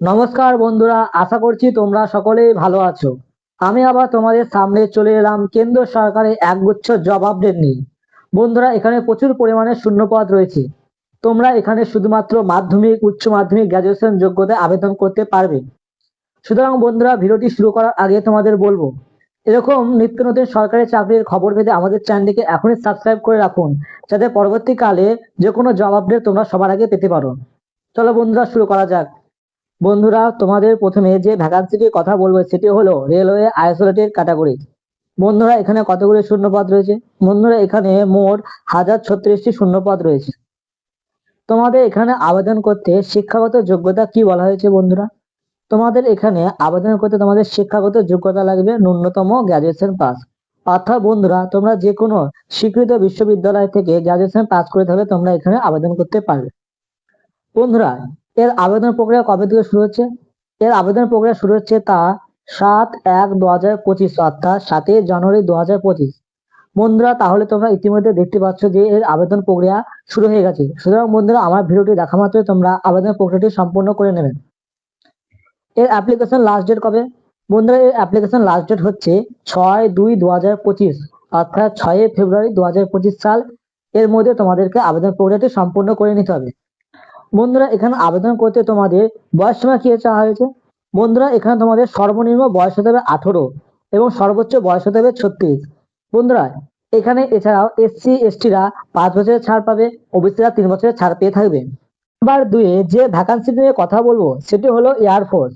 নমস্কার বন্ধুরা, আশা করছি তোমরা সকলেই ভালো আছো। আমি আবার তোমাদের সামনে চলে এলাম কেন্দ্র সরকারের একগুচ্ছ জব আপডেট নিয়ে। বন্ধুরা, এখানে প্রচুর পরিমাণে শূন্যপদ রয়েছে। তোমরা এখানে শুধুমাত্র মাধ্যমিক, উচ্চ মাধ্যমিক গ্র্যাজুয়েশন যোগ্যতায় আবেদন করতে পারবে। সুতরাং বন্ধুরা, ভিডিওটি শুরু করার আগে তোমাদের বলব, এরকম নিত্য নতুন সরকারি চাকরির খবর পেতে আমাদের চ্যানেলটিকে এখনই সাবস্ক্রাইব করে রাখুন, যাতে পরবর্তীকালে যে কোনো জব আপডেট তোমরা সবার আগে পেতে পারো। চলো বন্ধুরা, শুরু করা যাক। বন্ধুরা, তোমাদের প্রথমে যে ভ্যাকান্সিটির কথা বলব, সেটি হলো রেলওয়ে আইসোলেটেড ক্যাটাগরি বন্ধুরা, এখানে কতগুলি শূন্যপদ রয়েছে? বন্ধুরা, এখানে মোট হাজার ছত্রিশটি শূন্যপদ রয়েছে। তোমাদের এখানে আবেদন করতে শিক্ষাগত যোগ্যতা কি বলা হয়েছে, বন্ধুরা? তোমাদের এখানে আবেদন করতে তোমাদের শিক্ষাগত যোগ্যতা লাগবে ন্যূনতম গ্র্যাজুয়েশন পাস অর্থাৎ বন্ধুরা, তোমরা যে কোনো স্বীকৃত বিশ্ববিদ্যালয় থেকে গ্র্যাজুয়েশন পাস করে থাকলে তোমরা এখানে আবেদন করতে পারবে। বন্ধুরা এর আবেদন প্রক্রিয়া কবে থেকে শুরু হচ্ছে? এর আবেদন প্রক্রিয়া শুরু হচ্ছে তা সাত এক দু হাজার পঁচিশ অর্থাৎ সাতই জানুয়ারি দু হাজার পঁচিশ। বন্ধুরা, তাহলে তোমরা ইতিমধ্যে দেখতে পাচ্ছ যে এর আবেদন প্রক্রিয়া শুরু হয়ে গেছে। সুতরাং বন্ধুরা, আমার ভিডিওটি দেখা মাত্রই তোমরা আবেদন প্রক্রিয়াটি সম্পূর্ণ করে নেবেন এর অ্যাপ্লিকেশন লাস্ট ডেট কবে? বন্ধুরা, এর অ্যাপ্লিকেশন লাস্ট ডেট হচ্ছে ছয় দুই দু হাজার পঁচিশ অর্থাৎ ছয়ই ফেব্রুয়ারি দু হাজার পঁচিশ সাল। এর মধ্যে তোমাদেরকে আবেদন প্রক্রিয়াটি সম্পূর্ণ করে নিতে হবে। বন্ধুরা, এখানে আবেদন করতে তোমাদের বয়স সীমা কি চাওয়া হয়েছে। বন্ধুরা, এখানে তোমাদের সর্বনিম্ন বয়স হতে হবে আঠেরো এবং সর্বোচ্চ বয়স হতে হবে ছত্রিশ। বন্ধুরা, এখানে এছাড়াও এসসি এসটিরা পাঁচ বছরের ছাড় পাবে ওবিসিরা তিন বছরের ছাড় পেয়ে থাকবে। নাম্বার দুয়ে, যে ভ্যাকান্সি নিয়ে কথা বলব, সেটি হলো এয়ারফোর্স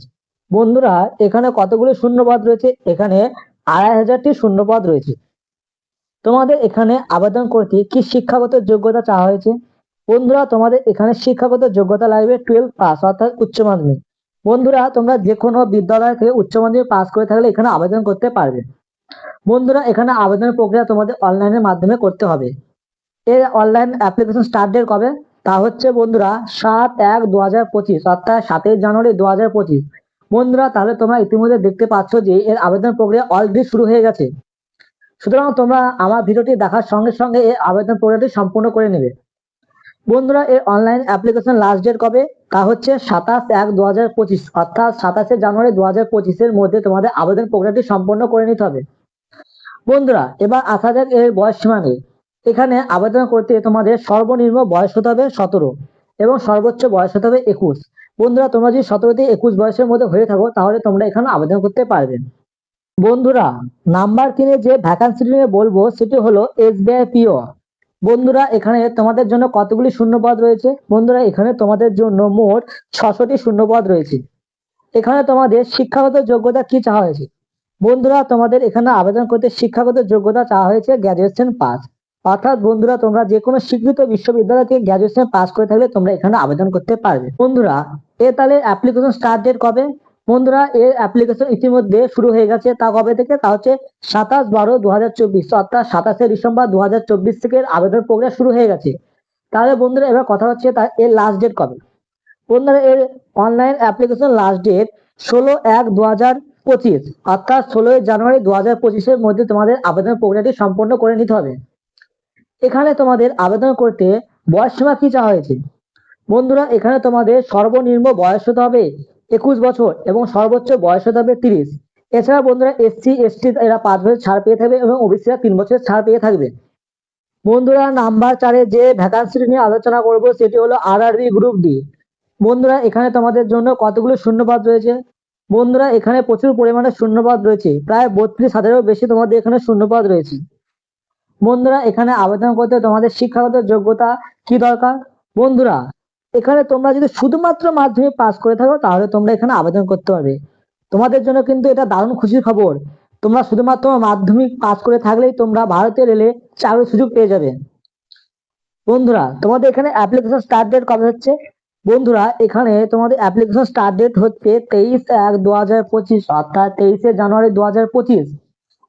বন্ধুরা, এখানে কতগুলো শূন্যপদ রয়েছে? এখানে আড়াই হাজারটি শূন্যপদ রয়েছে। তোমাদের এখানে আবেদন করতে কি শিক্ষাগত যোগ্যতা চাওয়া হয়েছে? বন্ধুরা, তোমাদের এখানে শিক্ষাগত যোগ্যতা লাগবে টুয়েলভ পাস অর্থাৎ উচ্চ মাধ্যমিক। বন্ধুরা, তোমরা যে কোনো বিদ্যালয় থেকে উচ্চ মাধ্যমিক পাস করে থাকলে এখানে আবেদন করতে পারবে। বন্ধুরা, এখানে আবেদনের প্রক্রিয়া তোমাদের অনলাইনের মাধ্যমে করতে হবে। এর অনলাইন অ্যাপ্লিকেশন স্টার্ট ডেট কবে? তা হচ্ছে, বন্ধুরা, সাত এক দু হাজার পঁচিশ, অর্থাৎ সাতই জানুয়ারি দু হাজার পঁচিশ। বন্ধুরা, তাহলে তোমরা ইতিমধ্যে দেখতে পাচ্ছ যে এর আবেদন প্রক্রিয়া অলরেডি শুরু হয়ে গেছে। সুতরাং তোমরা আমার ভিডিওটি দেখার সঙ্গে সঙ্গে এর আবেদন প্রক্রিয়াটি সম্পূর্ণ করে নেবে। বন্ধুরা এর অনলাইন অ্যাপ্লিকেশন লাস্ট ডেট কবে? তা হচ্ছে সাতাশ এক দু হাজার পঁচিশ। অর্থাৎ সাতাশে জানুয়ারি দু হাজার পঁচিশের মধ্যে তোমাদের আবেদন প্রক্রিয়াটি সম্পন্ন করে নিতে হবে। বন্ধুরা, এবার আসা যাক এর বয়স সীমা নিয়ে। এখানে আবেদন করতে তোমাদের সর্বনিম্ন বয়স হতে হবে সতেরো এবং সর্বোচ্চ বয়স হতে হবে একুশ। বন্ধুরা, তোমরা যদি সতেরো থেকে একুশ বয়সের মধ্যে হয়ে থাকো, তাহলে তোমরা এখানে আবেদন করতে পারবে। বন্ধুরা, নাম্বার তিনে যে ভ্যাকান্সি নিয়ে বলব, সেটি হলো এসবিআই পিও বন্ধুরা, এখানে তোমাদের জন্য কতগুলি শূন্যপদ রয়েছে? বন্ধুরা, এখানে তোমাদের জন্য মোট ছশোটি শূন্যপদ রয়েছে। এখানে তোমাদের শিক্ষাগত যোগ্যতা কি চাওয়া হয়েছে? বন্ধুরা, তোমাদের এখানে আবেদন করতে শিক্ষাগত যোগ্যতা চাওয়া হয়েছে গ্র্যাজুয়েশন পাস। অর্থাৎ বন্ধুরা, তোমরা যে কোনো স্বীকৃত বিশ্ববিদ্যালয় থেকে গ্র্যাজুয়েশন পাস করে থাকলে তোমরা এখানে আবেদন করতে পারবে। বন্ধুরা, এ তাহলে অ্যাপ্লিকেশন স্টার্ট ডেট কবে? বন্ধুরা এর অ্যাপ্লিকেশন ইতিমধ্যে শুরু হয়ে গেছে। তা কবে থেকে? তা হচ্ছে সাতাশ বারো দু হাজার চব্বিশ, অর্থাৎ সাতাশে ডিসেম্বর দু হাজার চব্বিশ থেকে আবেদন প্রক্রিয়া শুরু হয়ে গেছে। তাহলে বন্ধুরা, এবার কথা হচ্ছে তার এর লাস্ট ডেট কবে? বন্ধুরা, এর অনলাইন অ্যাপ্লিকেশন লাস্ট ডেট ষোলো এক দু হাজার পঁচিশ, অর্থাৎ ষোলোই জানুয়ারি দু হাজার পঁচিশের মধ্যে তোমাদের আবেদন প্রক্রিয়াটি সম্পন্ন করে নিতে হবে। এখানে তোমাদের আবেদন করতে বয়স সীমা কি চাওয়া হয়েছে? বন্ধুরা, এখানে তোমাদের সর্বনিম্ন বয়স হতে হবে একুশ বছর এবং সর্বোচ্চ বয়স হতে হবে তিরিশ। এছাড়া বন্ধুরা এসসি, এসটি এরা পাঁচ বছর ছাড় পেয়ে থাকবে এবং ওবিসিরা তিন বছরের ছাড় পেয়ে থাকবে। বন্ধুরা নাম্বার চারে যে ভ্যাকান্সিটি নিয়ে আলোচনা করব সেটি হলো আরআরবি গ্রুপ ডি বন্ধুরা, এখানে তোমাদের জন্য কতগুলো শূন্যপদ রয়েছে? বন্ধুরা, এখানে প্রচুর পরিমাণে শূন্যপদ রয়েছে। প্রায় বত্রিশ হাজারেরও বেশি তোমাদের এখানে শূন্যপদ রয়েছে। বন্ধুরা, এখানে আবেদন করতে তোমাদের শিক্ষাগত যোগ্যতা কি দরকার? বন্ধুরা এখানে তোমরা যদি শুধুমাত্র মাধ্যমিক পাস করে থাকো, তাহলে তোমরা এখানে আবেদন করতে পারবে। তোমাদের জন্য কিন্তু এটা দারুণ খুশির খবর। তোমরা শুধুমাত্র মাধ্যমিক পাস করে থাকলেই তোমরা ভারতীয় রেলে চাকরির সুযোগ পেয়ে যাবে। বন্ধুরা, তোমাদের এখানে অ্যাপ্লিকেশন স্টার্ট ডেট কবে হচ্ছে? বন্ধুরা, এখানে তোমাদের অ্যাপ্লিকেশন স্টার্ট ডেট হচ্ছে তেইশ এক দু হাজার পঁচিশ, অর্থাৎ তেইশে জানুয়ারি দু হাজার পঁচিশ।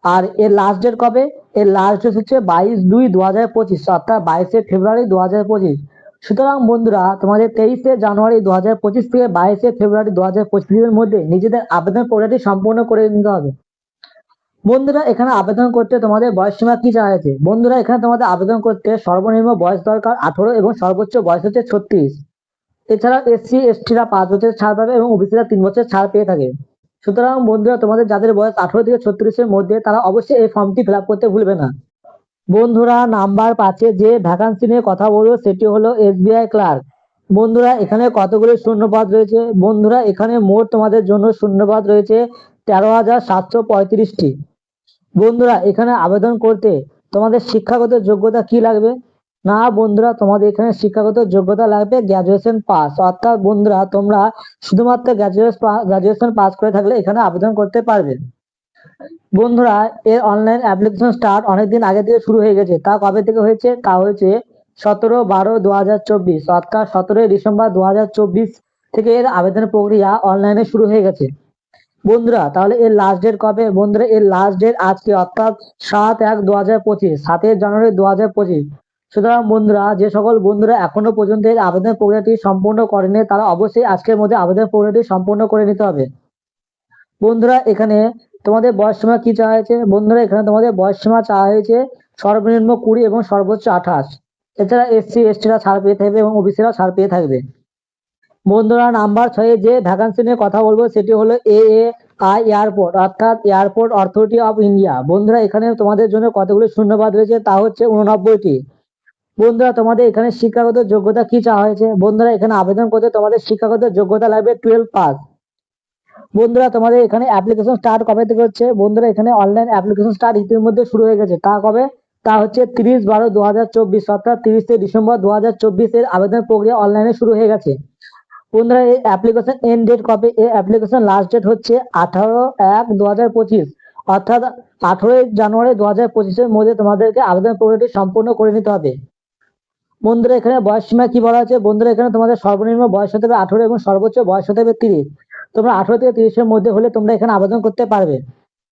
আর এর লাস্ট ডেট কবে? এর লাস্ট ডেট হচ্ছে বাইশ দুই দু হাজার পঁচিশ, অর্থাৎ বাইশে ফেব্রুয়ারি দু হাজার পঁচিশ। সুতরাং বন্ধুরা, তোমাদের তেইশে জানুয়ারি দু হাজার পঁচিশ থেকে বাইশে ফেব্রুয়ারি দু হাজার পঁচিশের মধ্যে নিজেদের আবেদন প্রক্রিয়াটি সম্পূর্ণ করে নিতে হবে। বন্ধুরা, এখানে আবেদন করতে তোমাদের বয়স সীমা কি চাওয়া হয়েছে বন্ধুরা, এখানে তোমাদের আবেদন করতে সর্বনিম্ন বয়স দরকার আঠারো এবং সর্বোচ্চ বয়স হচ্ছে ছত্রিশ। এছাড়া এসসি এসটিরা পাঁচ বছরের ছাড় পাবে এবং ওবিসিরা তিন বছরের ছাড় পেয়ে থাকে। সুতরাং বন্ধুরা, তোমাদের যাদের বয়স আঠারো থেকে ছত্রিশের মধ্যে, তারা অবশ্যই এই ফর্মটি ফিল করতে ভুলবে না। বন্ধুরা, নাম্বার পাঁচে যে ভ্যাকান্সি নিয়ে কথা বলব সেটি হলো এসবিআই ক্লার্ক বন্ধুরা, এখানে কতগুলি শূন্যপদ রয়েছে? বন্ধুরা, এখানে মোট তোমাদের জন্য শূন্যপদ রয়েছে তেরো হাজার সাতশো পঁয়ত্রিশটি। বন্ধুরা, এখানে আবেদন করতে তোমাদের শিক্ষাগত যোগ্যতা কি লাগবে? না, বন্ধুরা, তোমাদের এখানে শিক্ষাগত যোগ্যতা লাগবে গ্র্যাজুয়েশন পাস অর্থাৎ বন্ধুরা, তোমরা শুধুমাত্র গ্র্যাজুয়েশন গ্র্যাজুয়েশন পাস করে থাকলে এখানে আবেদন করতে পারবে। বন্ধুরা এর অনলাইন অ্যাপ্লিকেশন স্টার্ট অনেকদিন আগে থেকে শুরু হয়ে গেছে। তা কবে থেকে হয়েছে? তা হয়েছে সতেরো বারো দু হাজার চব্বিশ, অর্থাৎ সতেরোই ডিসেম্বর দু হাজার চব্বিশ থেকে এর আবেদন প্রক্রিয়া অনলাইনে শুরু হয়ে গেছে। বন্ধুরা, তাহলে এর লাস্ট ডেট কবে? বন্ধুরা, এর লাস্ট ডেট আজকে, অর্থাৎ সাত এক দু হাজার পঁচিশ, সাতই জানুয়ারি দু হাজার পঁচিশ। সুতরাং বন্ধুরা, যে সকল বন্ধুরা এখনও পর্যন্ত এর আবেদন প্রক্রিয়াটি সম্পূর্ণ করেনি তারা অবশ্যই আজকের মধ্যে আবেদন প্রক্রিয়াটি সম্পূর্ণ করে নিতে হবে। বন্ধুরা, এখানে তোমাদের বয়স সীমা কি চাওয়া হয়েছে? বন্ধুরা, এখানে তোমাদের বয়স সীমা চাওয়া হয়েছে সর্বনিম্ন কুড়ি এবং সর্বোচ্চ আঠাশ। এছাড়া এসসি এসটিরা ছাড় পেয়ে থাকবে এবং ওবিসিরা ছাড় পেয়ে থাকবে। বন্ধুরা নাম্বার ছয়ে যে ভ্যাকান্সি নিয়ে কথা বলব, সেটি হলো এ এ আই এয়ারপোর্ট অর্থাৎ এয়ারপোর্ট অথরিটি অফ ইন্ডিয়া বন্ধুরা, এখানে তোমাদের জন্য কতগুলো শূন্যবাদ রয়েছে, তা হচ্ছে উননব্বইটি। বন্ধুরা, তোমাদের এখানে শিক্ষাগত যোগ্যতা কি চাওয়া হয়েছে? বন্ধুরা, এখানে আবেদন করতে তোমাদের শিক্ষাগত যোগ্যতা লাগবে টুয়েলভ পাস বন্ধুরা, তোমাদের এখানে অ্যাপ্লিকেশন স্টার্ট কবে থেকে হচ্ছে? বন্ধুরা, এখানে অনলাইন অ্যাপ্লিকেশন স্টার্ট ইতিমধ্যে শুরু হয়ে গেছে। তা কবে? তা হচ্ছে তিরিশ বারো দু হাজার চব্বিশ, অর্থাৎ তিরিশে ডিসেম্বর দু হাজার চব্বিশের আবেদন প্রক্রিয়া অনলাইনে শুরু হয়ে গেছে। বন্ধুরা, এই অ্যাপ্লিকেশন এন্ড ডেট কবে? এই অ্যাপ্লিকেশন লাস্ট ডেট হচ্ছে আঠারো এক দু হাজার পঁচিশ, অর্থাৎ আঠারোই জানুয়ারি দু হাজার পঁচিশের মধ্যে তোমাদেরকে আবেদন প্রক্রিয়াটি সম্পূর্ণ করে নিতে হবে। বন্ধুরা, এখানে বয়স সীমা কি বলা আছে বন্ধুরা, এখানে তোমাদের সর্বনিম্ন বয়স হতে হবে আঠারো এবং সর্বোচ্চ বয়স হতে হবে তিরিশ। তোমরা আঠারো থেকে তিরিশের মধ্যে হলে তোমরা এখানে আবেদন করতে পারবে।